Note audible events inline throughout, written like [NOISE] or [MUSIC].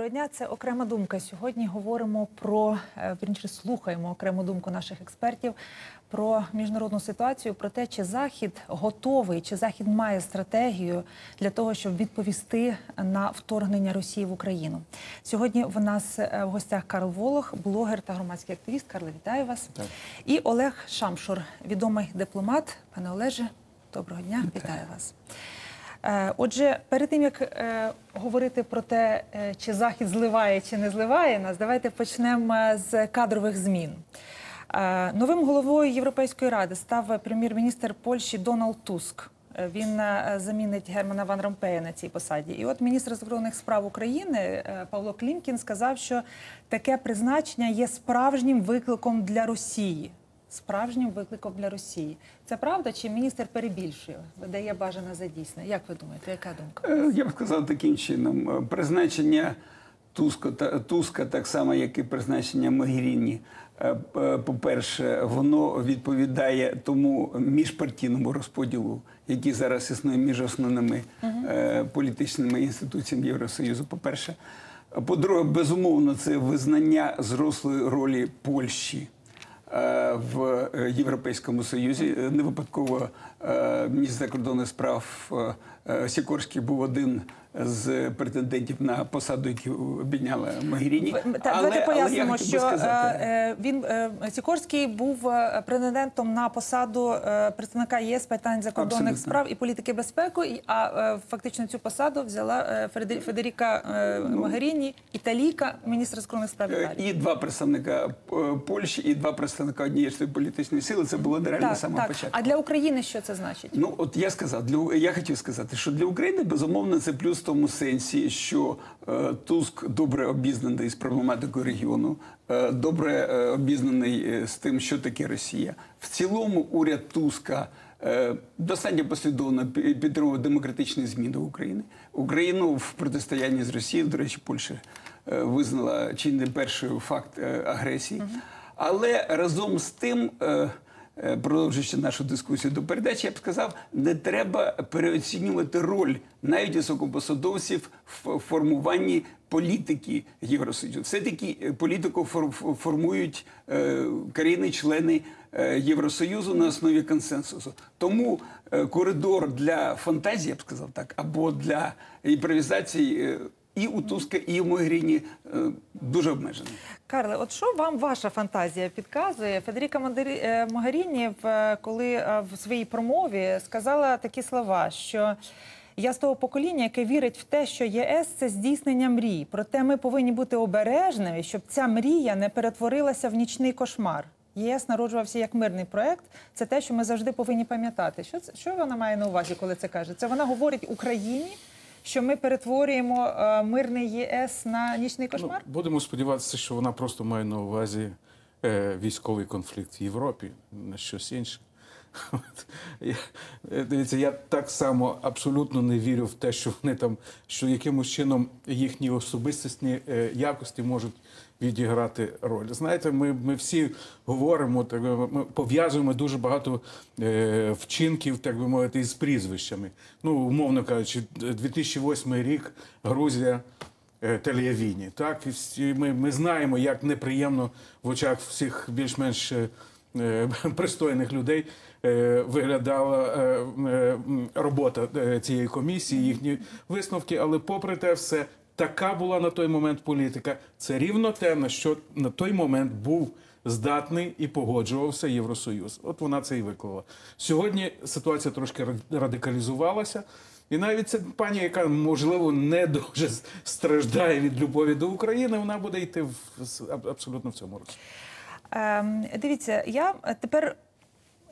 Доброго дня, це окрема думка. Сьогодні говоримо про е, вірніше слухаємо окрему думку наших експертів про міжнародну ситуацію, про те, чи захід готовий, чи захід має стратегію для того, щоб відповісти на вторгнення Росії в Україну. Сьогодні в нас е, в гостях Карл Волох, блогер та громадський активіст. Карле, вітаю вас. Так. І Олег Шамшур, відомий дипломат. Пане Олеже, доброго дня, вітаю вас. Е, Отже, перед тим як е, говорити про те, е, чи захід зливає чи не зливає нас, давайте почнемо з кадрових змін. Новим головою Європейської ради став прем'єр-міністр Польщі Дональд Туск. Він замінить Германа Ван Ромпея на цій посаді. І от міністр закордонних справ України Павло Клімкін сказав, що таке призначення є справжнім викликом для Росії. Справжнім викликом для Росії. Це правда, чи міністр перебільшує, видає бажане за дісне? Як ви думаєте, яка думка? Е, Я б сказав таким чином: Е, призначення Туска, Туска так само, як і призначення Могеріні. е, По-перше, воно відповідає тому міжпартійному розподілу, який зараз існує між основними е, політичними інституціями Євросоюзу. По-перше, по-друге, безумовно, це визнання зрослої ролі Польщі. Е, В Європейському Союзі. Е, не випадково міністр закордонних справ е, е, Сікорський був один з претендентів на посаду, яку обійняла Могеріні. Ви- та, давайте пояснимо, що сказати, е, е, він е, Сікорський був е, претендентом на посаду е, представника ЄС питань закордонних Абсолютно. справ і політики безпеки. А е, фактично цю посаду взяла е, Федеріка е, Могеріні, італійка, міністр закордонних справ е, Італії. і два представника е, Польщі, і два представника однієї політичної сили. Це було нереально Так, так. початку. А для України що це значить? Ну, от я сказав, для я хотів сказати, що для України безумовно це плюс в тому сенсі, що е, Туск добре обізнаний з проблематикою регіону, е, добре е, обізнаний е, з тим, що таке Росія. В цілому уряд Туска. е, Достатньо послідовно пі- підтримував демократичні зміни України. Україну в протистоянні з Росією, до речі, Польща е, визнала чи не перший факт е, агресії. Але разом з тим, продовжуючи нашу дискусію до передачі, я б сказав, не треба переоцінювати роль навіть високопосадовців в формуванні політики Євросоюзу. Все таки е, політику фор- формують е, країни-члени е, Євросоюзу на основі консенсусу. Тому е, коридор для фантазії, я б сказав так, або для імпровізації. І у Туска, і у Могеріні е, дуже обмежений. Карле, от що вам ваша фантазія підказує? Федеріка е, Могеріні, е, коли в своїй промові сказала такі слова, що я з того покоління, яке вірить в те, що ЄС це здійснення мрій. Проте ми повинні бути обережними, щоб ця мрія не перетворилася в нічний кошмар. ЄС народжувався як мирний проект. Це те, що ми завжди повинні пам'ятати. Що це що вона має на увазі, коли це каже? Це вона говорить Україні, що ми перетворюємо е, мирний ЄС на нічний кошмар. Ну, будемо сподіватися, що вона просто має на увазі е, військовий конфлікт в Європі, на щось інше. [LAUGHS] Я, е, дивіться, я так само абсолютно не вірю в те, що вони там, що якимось чином їхні особистісні е, якості можуть відіграти роль. Знаєте, ми, ми всі говоримо, так ми пов'язуємо дуже багато е, вчинків, так би мовити, із прізвищами. Ну, умовно кажучи, 2008 рік Грузія. е, Телеявіні. Так, і ми, ми знаємо, як неприємно в очах всіх більш-менш [LAUGHS] пристойних людей е, виглядала е, е, робота е, цієї комісії, їхні висновки. Але попри те, все така була на той момент політика. Це рівно те, на що на той момент був здатний і погоджувався Євросоюз. От вона це і виклала. Сьогодні ситуація трошки ра- радикалізувалася. І навіть ця пані, яка можливо не дуже страждає від любові до України, вона буде йти в абсолютно в цьому році. Ем, дивіться, я е, тепер.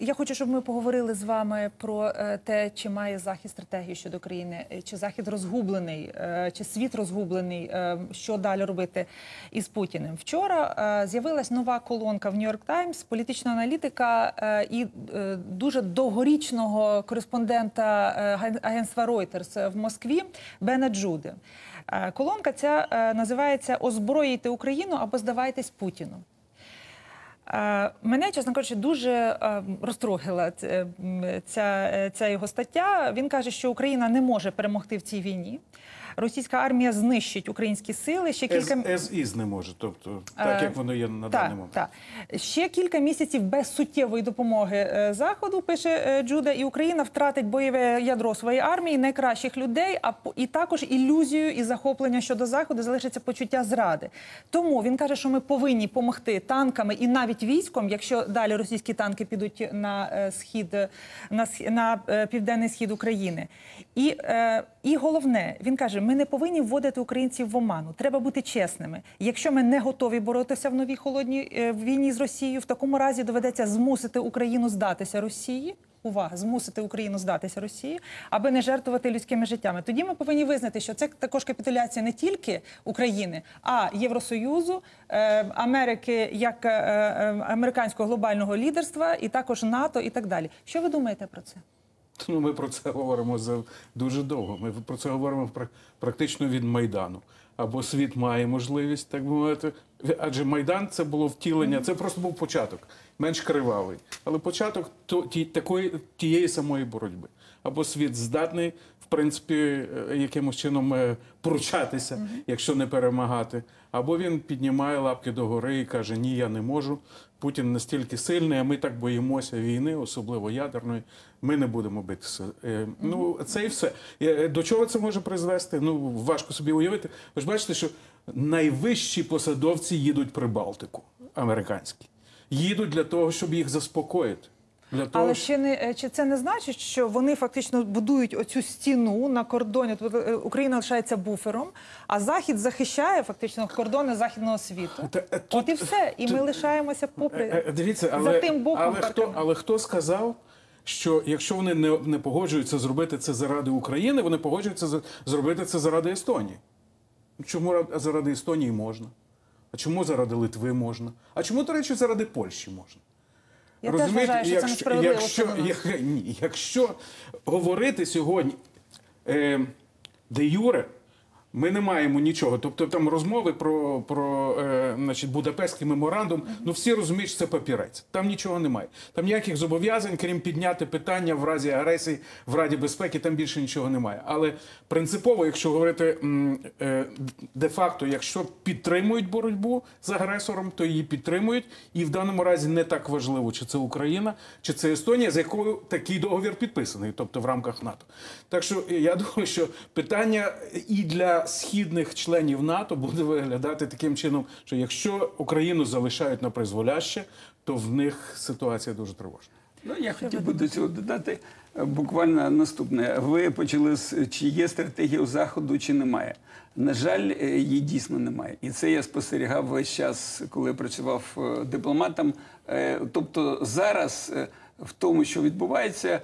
Я хочу, щоб ми поговорили з вами про е, те, чи має захід стратегію щодо країни, е, чи захід розгублений, чи світ розгублений, що далі робити із Путіним. Вчора з'явилась нова колонка в Нью-Йорк Таймс, політичного аналітика і дуже довгорічного кореспондента агентства Reuters в Москві Бена Джуди. Колонка ця називається Озброїти Україну або здавайтесь Путіну. Е, Мене, чесно кажучи, дуже е, розтрогила ця, е, ця його стаття. Він каже, що Україна не може перемогти в цій війні. Російська армія знищить українські сили. Ще кілька is не може, тобто так, Е, як воно є на даний момент. Так. Ще кілька місяців без суттєвої допомоги е, Заходу, пише е, Джуда, і Україна втратить бойове ядро своєї армії, найкращих людей, а і також ілюзію і захоплення щодо Заходу залишиться почуття зради. Тому він каже, що ми повинні допомогти танками і навіть військом, якщо далі російські танки підуть на схід, на, на південний схід України. І, е, і головне, він каже: ми не повинні вводити українців в оману. Треба бути чесними. Якщо ми не готові боротися в новій холодній е, війні з Росією, в такому разі доведеться змусити Україну здатися Росії. Увага, змусити Україну здатися Росії, аби не жертвувати людськими життями. Тоді ми повинні визнати, що це також капітуляція не тільки України, а Євросоюзу, е, Америки як е, американського глобального лідерства, і також НАТО, і так далі. Що ви думаєте про це? Ну, ми про це говоримо за дуже довго. Ми про це говоримо практично від Майдану. Або світ має можливість, так би мовити. Адже Майдан це було втілення, це просто був початок, менш кривавий. Але початок то, ті, такої, тієї самої боротьби. Або світ здатний, принципі, е, якимось чином е, пручатися, якщо не перемагати. Або він піднімає лапки догори і каже: Ні, я не можу. Путін настільки сильний, а ми так боїмося війни, особливо ядерної. Ми не будемо битися. Е, Ну, це і все. Е, До чого це може призвести? Ну, важко собі уявити. Ви ж бачите, що найвищі посадовці їдуть при Балтику, американські. Їдуть для того, щоб їх заспокоїти. Для того, Але ще не е, чи це не значить, що вони фактично будують оцю стіну на кордоні? Тобто Україна лишається буфером, а Захід захищає фактично кордони західного світу. Та, е, От і все, і ми лишаємося попри Дивіться, але, за тим боком. але, хто, але хто сказав, що якщо вони не, не погоджуються зробити це заради України, вони погоджуються за- зробити це заради Естонії? Чому ра- заради Естонії можна? А чому заради Литви можна? А чому, до речі, заради Польщі можна? Я теж вважаю, що це несправедливо. якщо, що як- ні, якщо говорити сьогодні е, де юре, ми не маємо нічого. Тобто там розмови про, про е, значить, Будапештський меморандум, ну всі розуміють, що це папірець. Там нічого немає. Там ніяких зобов'язань, крім підняти питання в разі агресії, в Раді безпеки, там більше нічого немає. Але принципово, якщо говорити е, де-факто, якщо підтримують боротьбу з агресором, то її підтримують. І в даному разі не так важливо, чи це Україна, чи це Естонія, з якою такий договір підписаний, тобто в рамках НАТО. Так що е, я думаю, що питання і для східних членів НАТО буде виглядати таким чином, що якщо Україну залишають на призволяще, то в них ситуація дуже тривожна. Ну, я хотів би до цього додати е, буквально наступне. Ви почали з чи є стратегія у заходу, чи немає. На жаль, е, її дійсно немає. І це я спостерігав весь час, коли працював е, дипломатом. Тобто зараз в тому, що відбувається,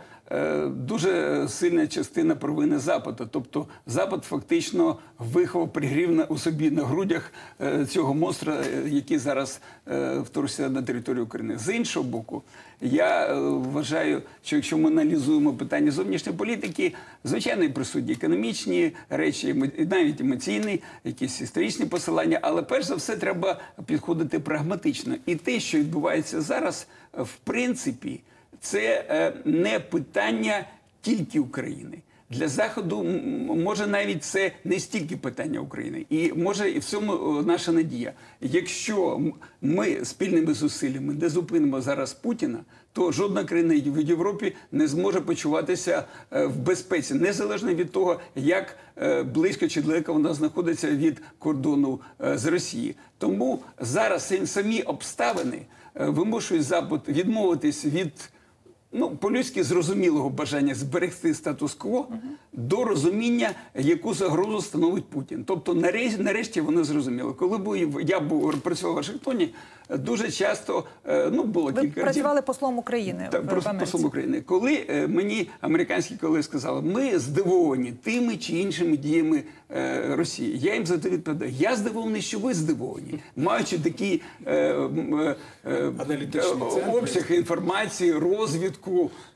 дуже сильна частина провини Западу. Тобто Запад фактично виховав пригрів у собі на грудях е, цього монстра, е, який зараз е, вторгся на територію України. З іншого боку, я е, вважаю, що якщо ми аналізуємо питання зовнішньої політики, звичайно, присутні економічні речі, і навіть емоційні, якісь історичні посилання, але перш за все треба підходити прагматично. І те, що відбувається зараз, е, в принципі, це е, не питання тільки України. Для заходу може навіть це не стільки питання України, і може і в цьому наша надія. Якщо ми спільними зусиллями не зупинимо зараз Путіна, то жодна країна в Європі не зможе почуватися е, в безпеці, незалежно від того, як е, близько чи далеко вона знаходиться від кордону е, з Росії. Тому зараз самі обставини е, вимушують Запад відмовитись від ну, по-людськи зрозумілого бажання зберегти статус-кво до розуміння, яку загрозу становить Путін. Тобто, нарешті, нарешті вони зрозуміли. Коли був, я був працював в Вашингтоні, дуже часто е, ну було Ви кілька разів. працювали послом України Так, в просто послом України. Коли е, мені американські колеги сказали, ми здивовані тими чи іншими діями е, Росії. Я їм завжди відповідаю, я здивований, що ви здивовані, маючи такий е, е, е, обсяг інформації, розвідку,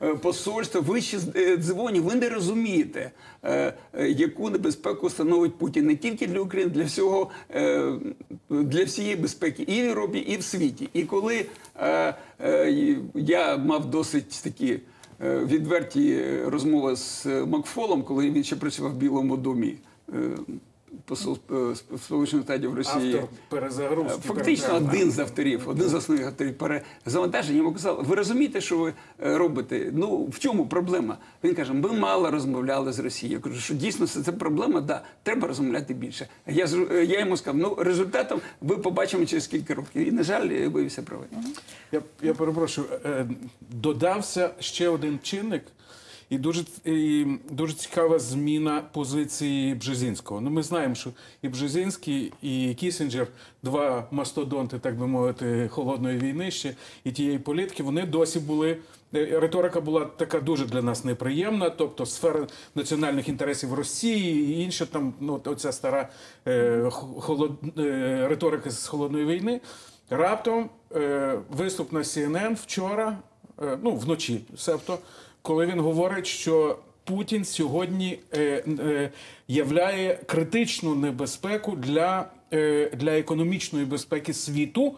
е, посольства. Ви ще е, здивовані, ви не розумієте, е, яку небезпеку становить Путін не тільки для України, для всього для всієї безпеки і в Європі, і в світі. І коли я мав досить такі відверті розмови з Макфолом, коли він ще працював в Білому домі. Е, посол е, Сполучених Штатів Росії. Автор перезагрузки. Фактично переправки. один з авторів, один з основних авторів перезавантаження йому казав, ви розумієте, що ви е, робите? Ну в чому проблема? Він каже, ми мало розмовляли з Росією. Я кажу, що дійсно це, проблема, да, треба розмовляти більше. Я, е, я йому сказав, ну результатом ви побачимо через кілька років. І, на жаль, е, виявився правий. Я, я перепрошую, е, додався ще один чинник, і дуже, і дуже цікава зміна позиції Бжезінського. Ну, ми знаємо, що і Бжезінський, і Кісінджер, два мастодонти, так би мовити, холодної війни ще і тієї політики, вони досі були. е, Риторика була така дуже для нас неприємна, тобто сфера національних інтересів Росії і інше там, ну оця стара е, холод, е, риторика з холодної війни. Раптом е, виступ на CNN вчора, е, ну вночі, себто, коли він говорить, що Путін сьогодні е, е, являє критичну небезпеку для, е, для економічної безпеки світу,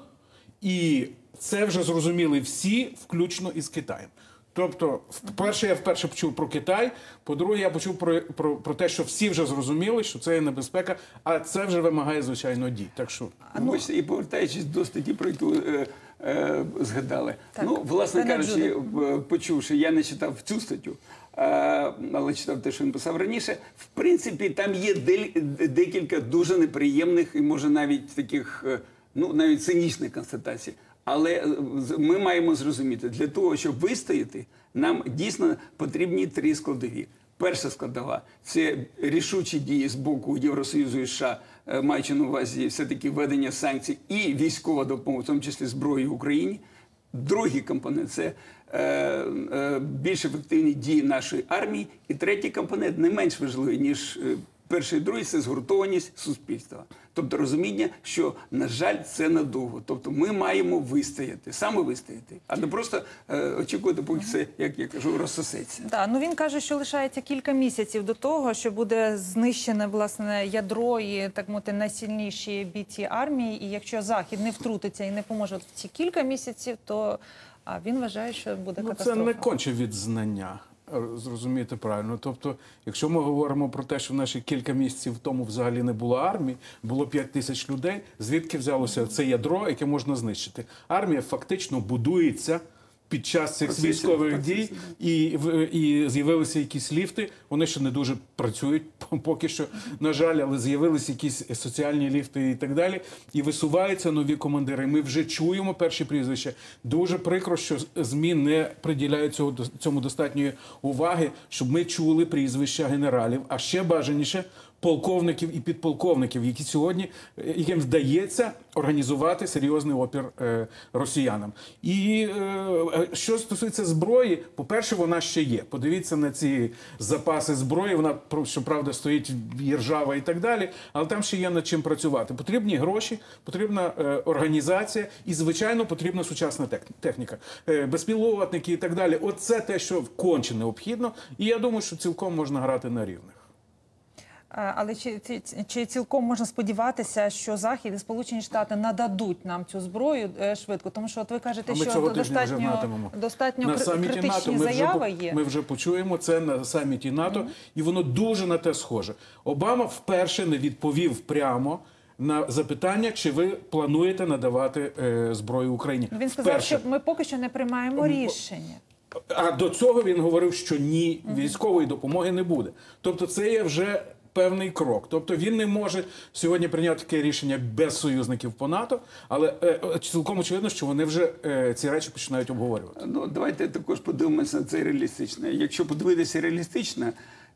і це вже зрозуміли всі, включно із Китаєм. Тобто, перше, я вперше почув про Китай. По-друге, я почув про, про, про те, що всі вже зрозуміли, що це є небезпека, а це вже вимагає звичайно дій. Так що Ну, ось, і повертаючись до статті, про яку е, згадали. Так, ну, власне кажучи, е, почувши, я не читав цю статтю, е, але читав те, що він писав раніше. В принципі, там є декілька дуже неприємних і може навіть таких, е, ну навіть цинічних констатацій. Але е, ми маємо зрозуміти, для того, щоб вистояти, нам дійсно потрібні три складові. Перша складова це рішучі дії з боку Євросоюзу і США, е, маючи на увазі все-таки введення санкцій і військова допомога, в тому числі зброї Україні. Другий компонент це е, е, більш ефективні дії нашої армії. І третій компонент не менш важливий, ніж е, перший і другий це згуртованість суспільства. Тобто розуміння, що, на жаль, це надовго. Тобто ми маємо вистояти, саме вистояти, а не просто е, очікувати, поки це, як я кажу, розсосеться. Да, ну він каже, що лишається кілька місяців до того, що буде знищене власне ядро і так мовити найсильніші бійці армії. І якщо захід не втрутиться і не поможе в ці кілька місяців, то а він вважає, що буде Ну, це не конче від знання. Е, Зрозумієте правильно. Тобто, якщо ми говоримо про те, що в наші кілька місяців тому взагалі не було армії, було 5 тисяч людей, звідки взялося це ядро, яке можна знищити? Армія фактично будується під час цих Процесі, військових процесі, дій, і, в- і з'явилися якісь ліфти. Вони ще не дуже працюють [LAUGHS] поки що, на жаль, але з'явилися якісь соціальні ліфти і так далі. І висуваються нові командири. Ми вже чуємо перші прізвища. Дуже прикро, що ЗМІ не приділяють цього цьому достатньої уваги, щоб ми чули прізвища генералів, а ще бажаніше. Полковників і підполковників, які сьогодні е, яким вдається організувати серйозний опір е, росіянам. І е, що стосується зброї, по-перше, вона ще є. Подивіться на ці запаси зброї. Вона щоправда стоїть і ржава і так далі, але там ще є над чим працювати. Потрібні гроші, потрібна організація і, звичайно, потрібна сучасна техніка, безпілотники і так далі. Оце те, що конче необхідно. І я думаю, що цілком можна грати на рівних. А, Але чи, чи, чи цілком можна сподіватися, що Захід і Сполучені Штати нададуть нам цю зброю е, швидко? Тому що от ви кажете, що вже достатньо, достатньо на кри- саміті НАТО ми заяви по- є. ми вже почуємо це на саміті НАТО, і воно дуже на те схоже. Обама вперше не відповів прямо на запитання, чи ви плануєте надавати е, зброю Україні. Він сказав, Вперше. що ми поки що не приймаємо рішення. А до цього він говорив, що ні, військової допомоги не буде. Тобто, це є вже певний крок. Тобто він не може сьогодні прийняти таке рішення без союзників по НАТО, але е, е, цілком очевидно, що вони вже е, ці речі починають обговорювати. Ну, давайте також подивимося на це реалістично. Якщо подивитися реалістично,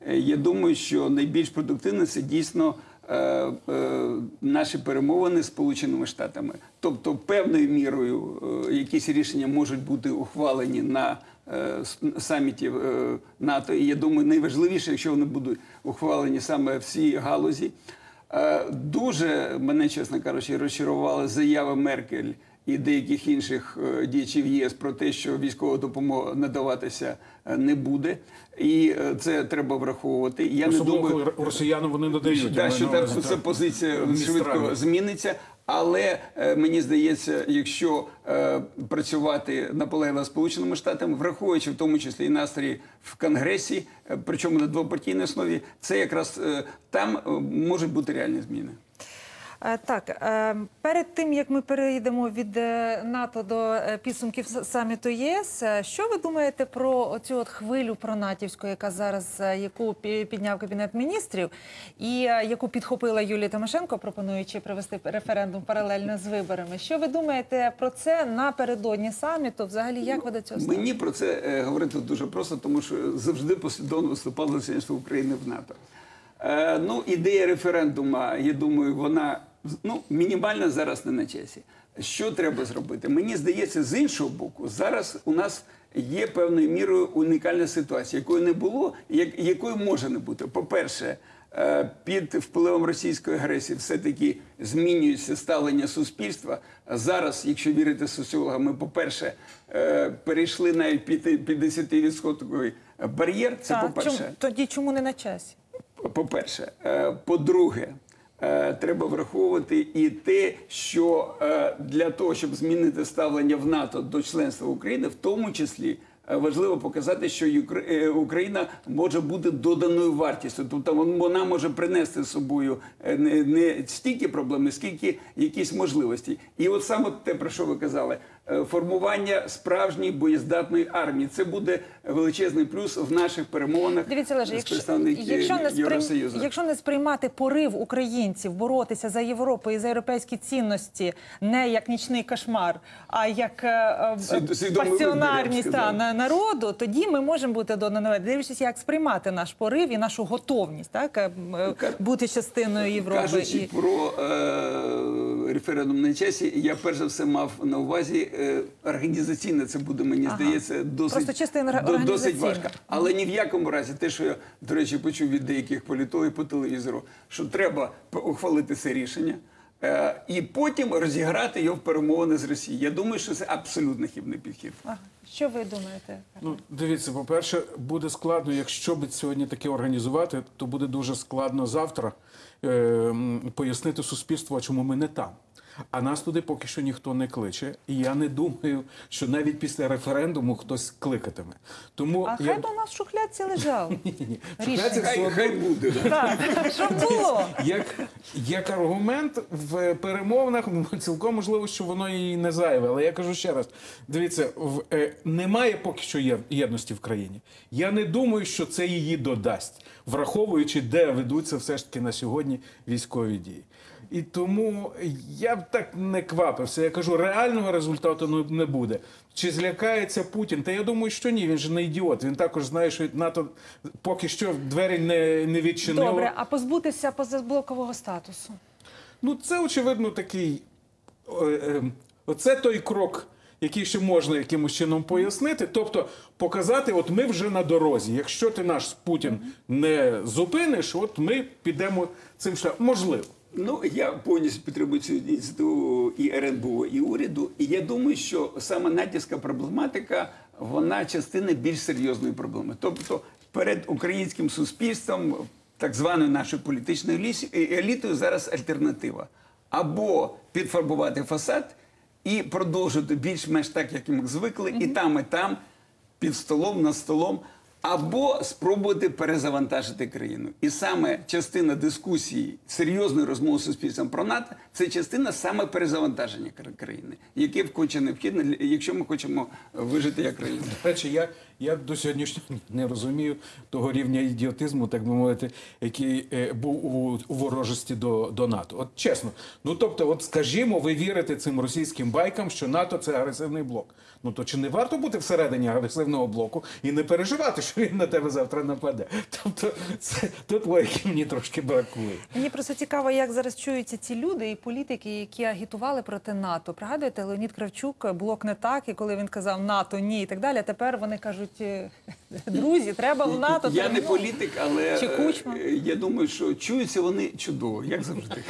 е, я думаю, що найбільш продуктивно це дійсно наші перемовини з Сполученими Штатами. Тобто, певною мірою е, якісь рішення можуть бути ухвалені на е, саміті е, НАТО. І я думаю, найважливіше, якщо вони будуть ухвалені саме в цій галузі. Е, Дуже мене, чесно кажучи, розчарували заяви Меркель і деяких інших е, діячів ЄС про те, що військова допомога надаватися е, не буде, і е, це треба враховувати. Я не думаю, росіянам вони додають. Да, що увазі, ця позиція швидко зміниться. Але мені здається, якщо е, працювати наполегливо Сполученими Штатами, враховуючи в тому числі і настрої в Конгресі, причому на двопартійній основі, це якраз е, там можуть бути реальні зміни. Е, Так, е, перед тим як ми перейдемо від е, НАТО до підсумків саміту ЄС, що ви думаєте про оцю от хвилю пронатівську, яка зараз яку пі- підняв кабінет міністрів, і яку підхопила Юлія Тимошенко, пропонуючи провести референдум паралельно з виборами? Що ви думаєте про це напередодні саміту? Взагалі, як ви до цього ставитесь? Мені про це говорити дуже просто, тому що завжди послідовно виступало членство України в НАТО. Ну, ідея референдума, я думаю, вона ну, мінімально зараз не на часі. Що треба зробити? Мені здається, з іншого боку, зараз у нас є певною мірою унікальна ситуація, якої не було, якої може не бути. По-перше, е, під впливом російської агресії все-таки змінюється ставлення суспільства. Зараз, якщо вірити соціологам, ми, по-перше, е, перейшли навіть під 50% бар'єр. Це Так, по-перше. чому- тоді чому не на часі? По-перше, Е, по-друге, треба враховувати і те, що е, для того, щоб змінити ставлення в НАТО до членства України, в тому числі. е, Важливо показати, що е, Україна може бути доданою вартістю, тобто вона може принести з собою е, не, стільки проблеми, скільки якісь можливості. І от саме те, про що ви казали, е, формування справжньої боєздатної армії це буде величезний плюс в наших перемовинах Дивіться, Олеже, з якщо, представниками якщо, сприйм... Євросоюзу. якщо не сприймати порив українців боротися за Європу і за європейські цінності не як нічний кошмар, а як е, е, Свід- пасіонарність та, на народу, тоді ми можемо бути донанове. Дивлячись, як сприймати наш порив і нашу готовність, так е, е, бути частиною Європи. Кажучи І... про е, референдум на часі, я перш за все мав на увазі е, організаційне. Це буде, мені Ага. здається, досить, до- досить важко. Але ні в якому разі, те, що я, до речі, почув від деяких політологів по телевізору, що треба ухвалити це рішення. е, І потім розіграти його в перемовини з Росією. Я думаю, що це абсолютно хибний підхід. Ага. Що ви думаєте? Ну, дивіться, по-перше, буде складно, якщо б сьогодні таке організувати, то буде дуже складно завтра е, пояснити суспільству, а чому ми не там. А нас туди поки що ніхто не кличе. І я не думаю, що навіть після референдуму хтось кликатиме. Тому А я... хай би у нас в шухлядці лежав. Ні-ні. Рішення. Хай, хай буде. Так, щоб було. як, як аргумент в перемовинах цілком можливо, що воно і не зайве. Але я кажу ще раз: дивіться, в, е, немає поки що єдності в країні. Я не думаю, що це її додасть, враховуючи, де ведуться все ж таки на сьогодні військові дії. І тому я б так не квапився. Я кажу, реального результату не буде. Чи злякається Путін? Та я думаю, що ні. Він же не ідіот. Він також знає, що НАТО поки що двері не, не відчинило. Добре, а позбутися позаблокового статусу? Ну, це очевидно такий. е, е, Оце той крок, який ще можна якимось чином пояснити. Тобто показати, от ми вже на дорозі. Якщо ти наш Путін не зупиниш, от ми підемо цим шляхом. Можливо. Ну, я повністю підтримую цю ініціативу і РНБО, і уряду. І я думаю, що саме натівська проблематика вона частина більш серйозної проблеми. Тобто перед українським суспільством, так званою нашою політичною е, елітою, зараз альтернатива. Або підфарбувати фасад і продовжити більш-менш так, як ми звикли, і там, і там, під столом, над столом, або спробувати перезавантажити країну. І саме частина дискусії, серйозної розмови з суспільством про НАТО, це частина саме перезавантаження кра- країни, яке вкоче необхідне, якщо ми хочемо вижити як країна. Речі, я, я до сьогоднішнього не розумію того рівня ідіотизму, так би мовити, який е, був у, у ворожості до, до НАТО. От чесно. Ну тобто, от скажімо, ви вірите цим російським байкам, що НАТО це агресивний блок. Ну то чи не варто бути всередині агресивного блоку і не переживати, що він на тебе завтра нападе? Тобто, це тут логіки мені трошки бракує. Мені просто цікаво, як зараз чуються ці люди і політики, які агітували проти НАТО. Пригадуєте, Леонід Кравчук, блок не так, і коли він казав НАТО ні і так далі. Тепер вони кажуть, е, друзі, треба в НАТО. Я не політик, але Чи Кучма? е, я думаю, що чуються вони чудово, як завжди.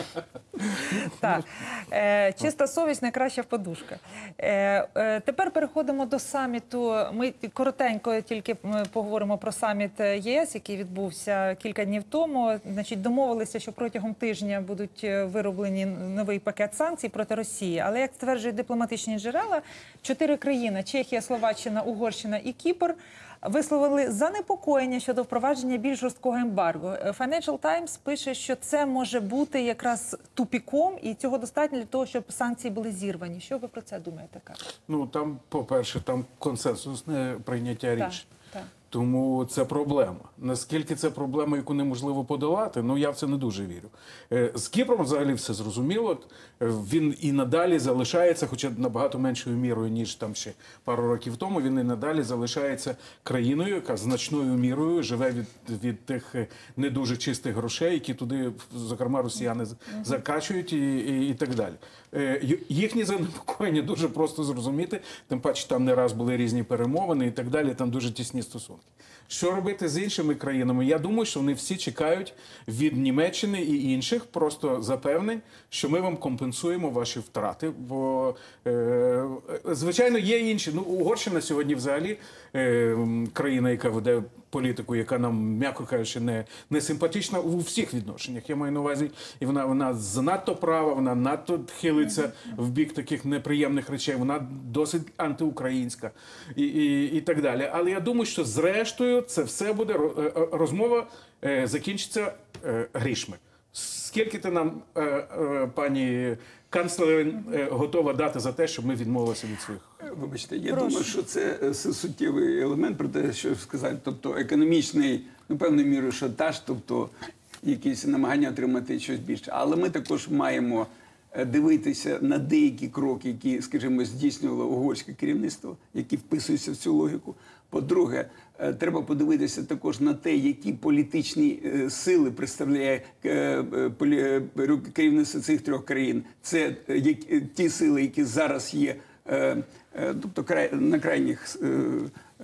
Так, е, чиста совість найкраща подушка. Е, тепер переходимо до саміту. Ми коротенько тільки поговоримо про саміт ЄС, який відбувся кілька днів тому. Значить, домовилися, що протягом тижня будуть вироблені новий пакет санкцій проти Росії. Але як стверджують дипломатичні джерела, чотири країни Чехія, Словаччина, Угорщина і Кіпр. Висловили занепокоєння щодо впровадження більш жорсткого ембарго. Е, Financial Times пише, що це може бути якраз тупіком, і цього достатньо для того, щоб санкції були зірвані. Що ви про це думаєте? Кар? Ну там, по-перше, там консенсусне прийняття так. Тому це проблема. Наскільки це проблема, яку неможливо подолати, ну я в це не дуже вірю. Е, З Кіпром взагалі все зрозуміло. Е, Він і надалі залишається, хоча набагато меншою мірою, ніж там ще пару років тому. Він і надалі залишається країною, яка значною мірою живе від, від тих е, не дуже чистих грошей, які туди, зокрема, росіяни закачують і, і, і так далі. Їхні занепокоєння [LAUGHS] дуже просто зрозуміти. Тим паче там не раз були різні перемовини і так далі. Там дуже тісні стосунки. Що робити з іншими країнами? Я думаю, що вони всі чекають від Німеччини і інших просто запевнень, що ми вам компенсуємо ваші втрати. Бо е, звичайно є інші. Ну Угорщина сьогодні взагалі е, країна, яка веде політику, яка нам, м'яко кажучи, не, не симпатична у всіх відношеннях. Я маю на увазі, і вона вона занадто права, вона надто хилиться в бік таких неприємних речей. Вона досить антиукраїнська і, і, і так далі. Але я думаю, що зрештою це все буде е, е, розмова е, закінчиться грішми. Скільки ти нам, пані канцлерин, готова дати за те, щоб ми відмовилися від своїх? Вибачте, я Прошу. думаю, що це е, суттєвий елемент про те, що сказати. Тобто економічний, ну певною мірою шантаж, тобто якісь намагання отримати щось більше. Але ми також маємо е, дивитися на деякі кроки, які, скажімо, здійснювало угорське керівництво, які вписуються в цю логіку. По-друге, е, треба подивитися також на те, які політичні сили представляє керівництво цих трьох країн. Це ті сили, які зараз є тобто на крайніх е,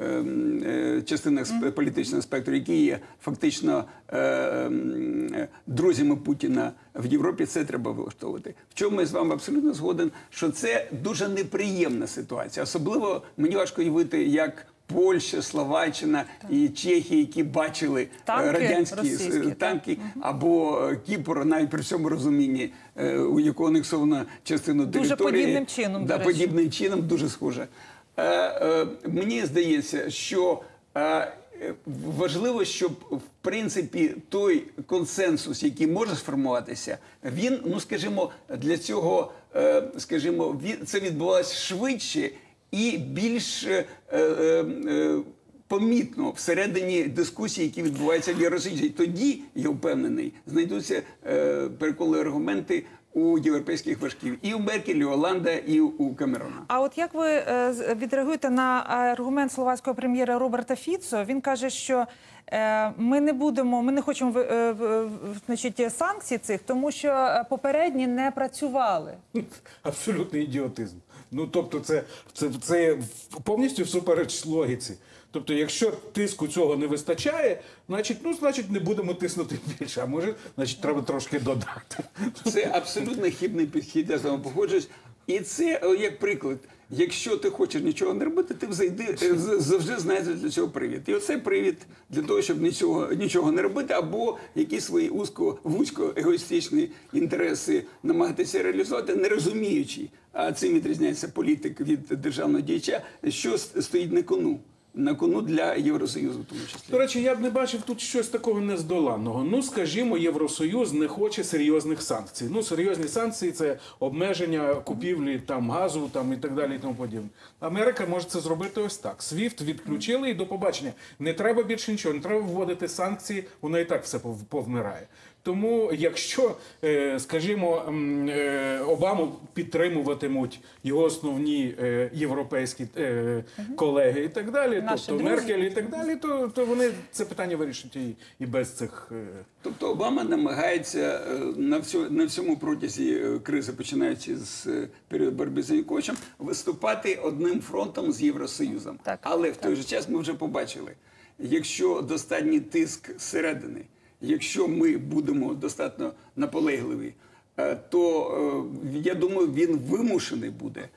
е, е, частинах політичного спектру, які є фактично е, е, друзями Путіна в Європі, це треба влаштовувати. В чому я з вами абсолютно згоден, що це дуже неприємна ситуація. Особливо мені важко уявити, як. Польща, Словаччина і Чехія, які бачили е, Танки радянські російські, е, так. танки, або е, Кіпр, навіть при всьому розумінні, е, у якого анексована частину Дуже території. подібним чином, да, до речі. подібним чином, дуже схоже. Мені здається, що важливо, щоб в принципі той консенсус, який може сформуватися, він, ну скажімо, для цього, скажімо, це відбувалося швидше і більш е, е, е, помітно всередині дискусії, які відбуваються в Євросоюзі. Тоді я впевнений, знайдуться е, переконливі аргументи у європейських важків і у Меркель, і у Оланда, і у Камерона. А от як ви е, відреагуєте на аргумент словацького прем'єра Роберта Фіцо? Він каже, що е, ми не будемо, ми не хочемо е, значить, санкцій цих, тому що е, попередні не працювали. Абсолютний ідіотизм. Ну тобто, це, це, це повністю всупереч логіці. Тобто, якщо тиску цього не вистачає, значить, ну значить не будемо тиснути більше. А може, значить, треба трошки додати. Це абсолютно хибний підхід, я з вами погоджуюсь. І це е, як приклад. Якщо ти хочеш нічого не робити, ти взайди, е, завжди знайдеш для цього привід. І оцей привід для того, щоб нічого, нічого не робити, або якісь свої узко, вузько егоїстичні інтереси намагатися реалізувати, не розуміючи, а цим відрізняється політик від державного діяча, що стоїть на кону. На кону для Євросоюзу, в тому числі. До речі, я б не бачив тут щось такого нездоланного. Ну, скажімо, Євросоюз не хоче серйозних санкцій. Ну, серйозні санкції це обмеження купівлі там газу там і так далі. І тому подібне. Америка може це зробити ось так. Свіфт відключили і до побачення. Не треба більше нічого, не треба вводити санкції, воно і так все повмирає. Тому, якщо, е, скажімо, е, Обаму підтримуватимуть його основні е, європейські колеги і так далі, Наші тобто друзі. Меркель і так далі, то, то вони це питання вирішать і, і без цих. Тобто Обама намагається на всьому, на всьому протязі кризи, починаючи з періоду боротьби з Януковичем, виступати одним фронтом з Євросоюзом. Так, Але в той же час ми вже побачили, якщо достатній тиск зсередини, якщо ми будемо достатньо наполегливі, е, то е, я думаю, він вимушений буде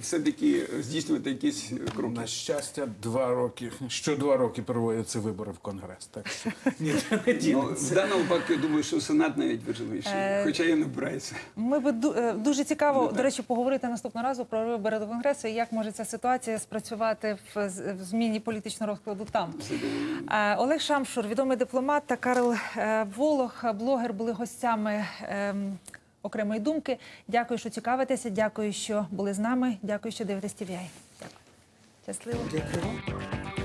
все-таки здійснювати якісь кроки. На щастя, два роки. Що два роки проводяться вибори в Конгрес. Так що ніде не Ну, в даному випадку я думаю, що Сенат навіть важливіший, Е, хоча я не вбираюся. Ми би ду- е, дуже цікаво, Ну, до речі, поговорити наступного разу про вибори до конгресу і як може ця ситуація спрацювати в, в зміні політичного розкладу там. Е, Олег Шамшур, відомий дипломат, та Карл е, Волох, блогер, були гостями. Ем, Окремої думки. Дякую, що цікавитеся. Дякую, що були з нами. Дякую, що дивитесь TVI. Дякую. Щасливо. Дякую.